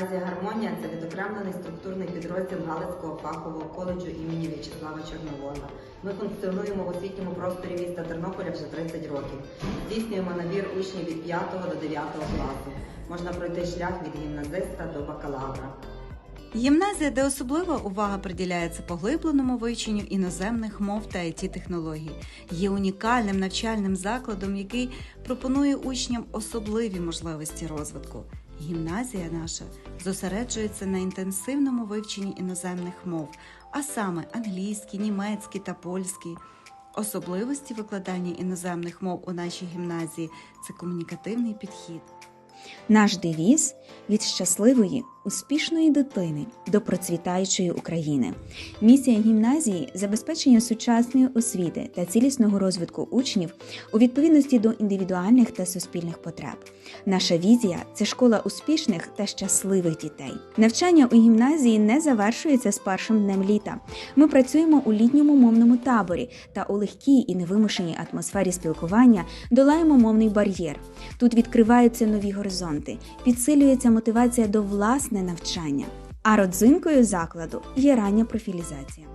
Гімназія Гармонія це відокремлений структурний підрозділ Галицького фахового коледжу імені В'ячеслава Чорновола. Ми функціонуємо в освітньому просторі міста Тернополя вже 30 років. Здійснюємо набір учнів від 5 до 9 класу. Можна пройти шлях від гімназиста до бакалавра. Гімназія, де особлива увага приділяється поглибленому вивченню іноземних мов та it технологій, є унікальним навчальним закладом, який пропонує учням особливі можливості розвитку. Гімназія наша зосереджується на інтенсивному вивченні іноземних мов, а саме англійський, німецький та польський. Особливості викладання іноземних мов у нашій гімназії це комунікативний підхід. Наш девіз від щасливої, успішної дитини до процвітаючої України. Місія гімназії забезпечення сучасної освіти та цілісного розвитку учнів у відповідності до індивідуальних та суспільних потреб. Наша візія це школа успішних та щасливих дітей. Навчання у гімназії не завершується з першим днем літа. Ми працюємо у літньому мовному таборі та у легкій і невимушеній атмосфері спілкування долаємо мовний бар'єр. Тут відкриваються нові горизонти, підсилюється мотивація до власне навчання. А родзинкою закладу є рання профілізація.